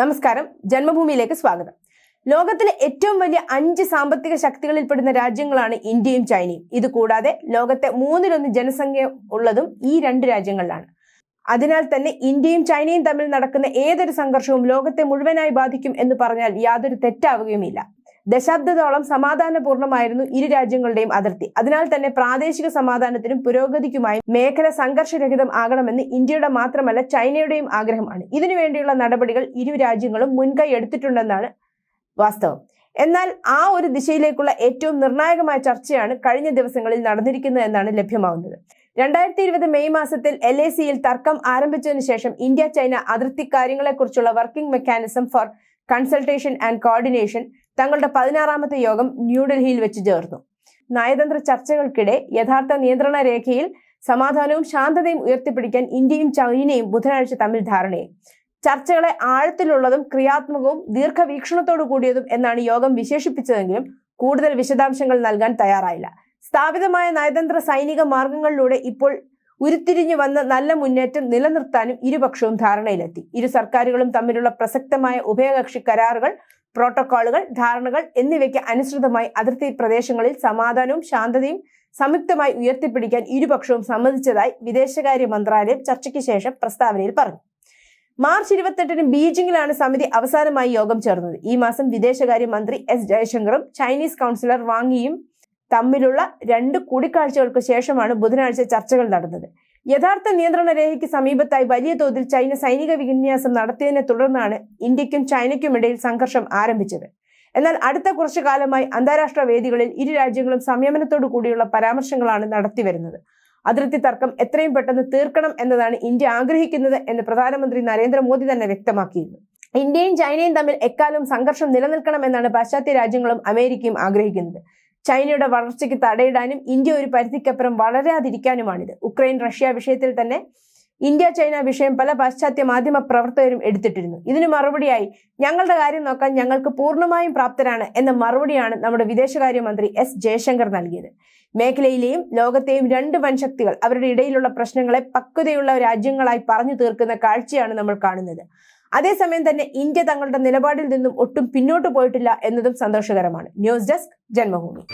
നമസ്കാരം. ജന്മഭൂമിയിലേക്ക് സ്വാഗതം. ലോകത്തിലെ ഏറ്റവും വലിയ അഞ്ച് സാമ്പത്തിക ശക്തികളിൽപ്പെടുന്ന രാജ്യങ്ങളാണ് ഇന്ത്യയും ചൈനയും. ഇത് കൂടാതെ ലോകത്തെ മൂന്നിലൊന്ന് ജനസംഖ്യ ഉള്ളതും ഈ രണ്ട് രാജ്യങ്ങളിലാണ്. അതിനാൽ തന്നെ ഇന്ത്യയും ചൈനയും തമ്മിൽ നടക്കുന്ന ഏതൊരു സംഘർഷവും ലോകത്തെ മുഴുവനായി ബാധിക്കും എന്ന് പറഞ്ഞാൽ യാതൊരു തെറ്റാവുകയുമില്ല. ദശാബ്ദത്തോളം സമാധാനപൂർണമായിരുന്നു ഇരു രാജ്യങ്ങളുടെയും അതിർത്തി. അതിനാൽ തന്നെ പ്രാദേശിക സമാധാനത്തിനും പുരോഗതിക്കുമായി മേഖല സംഘർഷരഹിതം ആകണമെന്ന് ഇന്ത്യയുടെ മാത്രമല്ല ചൈനയുടെയും ആഗ്രഹമാണ്. ഇതിനുവേണ്ടിയുള്ള നടപടികൾ ഇരു രാജ്യങ്ങളും മുൻകൈ എടുത്തിട്ടുണ്ടെന്നാണ് വാസ്തവം. എന്നാൽ ആ ഒരു ദിശയിലേക്കുള്ള ഏറ്റവും നിർണായകമായ ചർച്ചയാണ് കഴിഞ്ഞ ദിവസങ്ങളിൽ നടന്നിരിക്കുന്നത് എന്നാണ് ലഭ്യമാവുന്നത്. രണ്ടായിരത്തി ഇരുപത് മെയ് മാസത്തിൽ എൽ എ സിയിൽ തർക്കം ആരംഭിച്ചതിനു ശേഷം ഇന്ത്യ ചൈന അതിർത്തി കാര്യങ്ങളെക്കുറിച്ചുള്ള working mechanism for consultation and coordination തങ്ങളുടെ പതിനാറാമത്തെ യോഗം ന്യൂഡൽഹിയിൽ വെച്ച് ചേർന്നു. നയതന്ത്ര ചർച്ചകൾക്കിടെ യഥാർത്ഥ നിയന്ത്രണ രേഖയിൽ സമാധാനവും ശാന്തതയും ഉയർത്തിപ്പിടിക്കാൻ ഇന്ത്യയും ചൈനയും ബുധനാഴ്ച തമ്മിൽ ധാരണയായി. ചർച്ചകളെ ആഴത്തിലുള്ളതും ക്രിയാത്മകവും ദീർഘവീക്ഷണത്തോടു കൂടിയതും എന്നാണ് യോഗം വിശേഷിപ്പിച്ചതെങ്കിലും കൂടുതൽ വിശദാംശങ്ങൾ നൽകാൻ തയ്യാറായില്ല. സ്ഥാപിതമായ നയതന്ത്ര സൈനിക മാർഗങ്ങളിലൂടെ ഇപ്പോൾ ഉരുത്തിരിഞ്ഞു വന്ന നല്ല മുന്നേറ്റം നിലനിർത്താനും ഇരുപക്ഷവും ധാരണയിലെത്തി. ഇരു സർക്കാരുകളും തമ്മിലുള്ള പ്രസക്തമായ ഉഭയകക്ഷി കരാറുകൾ പ്രോട്ടോക്കോളുകൾ ധാരണകൾ എന്നിവയ്ക്ക് അനുസൃതമായി അതിർത്തി പ്രദേശങ്ങളിൽ സമാധാനവും ശാന്തതയും സംയുക്തമായി ഉയർത്തിപ്പിടിക്കാൻ ഇരുപക്ഷവും സമ്മതിച്ചതായി വിദേശകാര്യ മന്ത്രാലയം ചർച്ചയ്ക്ക് ശേഷം പ്രസ്താവനയിൽ പറഞ്ഞു. മാർച്ച് ഇരുപത്തെട്ടിന് ബീജിംഗിലാണ് സമിതി അവസാനമായി യോഗം ചേർന്നത്. ഈ മാസം വിദേശകാര്യ മന്ത്രി എസ് ജയശങ്കറും ചൈനീസ് കൗൺസിലർ വാങ്ങിയും തമ്മിലുള്ള രണ്ട് കൂടിക്കാഴ്ചകൾക്ക് ശേഷമാണ് ബുധനാഴ്ച ചർച്ചകൾ നടന്നത്. യഥാർത്ഥ നിയന്ത്രണ രേഖയ്ക്ക് സമീപത്തായി വലിയ തോതിൽ ചൈന സൈനിക വിന്യാസം നടത്തിയതിനെ തുടർന്നാണ് ഇന്ത്യക്കും ചൈനയ്ക്കുമിടയിൽ സംഘർഷം ആരംഭിച്ചത്. എന്നാൽ അടുത്ത കുറച്ചു കാലമായി അന്താരാഷ്ട്ര വേദികളിൽ ഇരു രാജ്യങ്ങളും സംയമനത്തോടു കൂടിയുള്ള പരാമർശങ്ങളാണ് നടത്തിവരുന്നത് അതിർത്തി തർക്കം എത്രയും പെട്ടെന്ന് തീർക്കണം എന്നതാണ് ഇന്ത്യ ആഗ്രഹിക്കുന്നത് എന്ന് പ്രധാനമന്ത്രി നരേന്ദ്രമോദി തന്നെ വ്യക്തമാക്കിയിരുന്നു. ഇന്ത്യയും ചൈനയും തമ്മിൽ എക്കാലം സംഘർഷം നിലനിൽക്കണം എന്നാണ് പാശ്ചാത്യ രാജ്യങ്ങളും അമേരിക്കയും ആഗ്രഹിക്കുന്നത്. ചൈനയുടെ വളർച്ചയ്ക്ക് തടയിടാനും ഇന്ത്യ ഒരു പരിധിക്കപ്പുറം വളരാതിരിക്കാനുമാണിത്. ഉക്രൈൻ റഷ്യ വിഷയത്തിൽ തന്നെ ഇന്ത്യ ചൈന വിഷയം പല പാശ്ചാത്യ മാധ്യമ പ്രവർത്തകരും എടുത്തിട്ടിരുന്നു. ഇതിന് മറുപടിയായി ഞങ്ങളുടെ കാര്യം നോക്കാൻ ഞങ്ങൾക്ക് പൂർണമായും പ്രാപ്തരാണ് എന്ന മറുപടിയാണ് നമ്മുടെ വിദേശകാര്യമന്ത്രി എസ്. ജയശങ്കർ നൽകിയത്. മേഖലയിലെയും ലോകത്തെയും രണ്ട് വൻശക്തികൾ അവരുടെ ഇടയിലുള്ള പ്രശ്നങ്ങളെ പക്വതയുള്ള രാജ്യങ്ങളായി പറഞ്ഞു തീർക്കുന്ന കാഴ്ചയാണ് നമ്മൾ കാണുന്നത്. അതേസമയം തന്നെ ഇന്ത്യ തങ്ങളുടെ നിലപാടിൽ നിന്നും ഒട്ടും പിന്നോട്ട് പോയിട്ടില്ല എന്നതും സന്തോഷകരമാണ്. News desk Janmabhumi.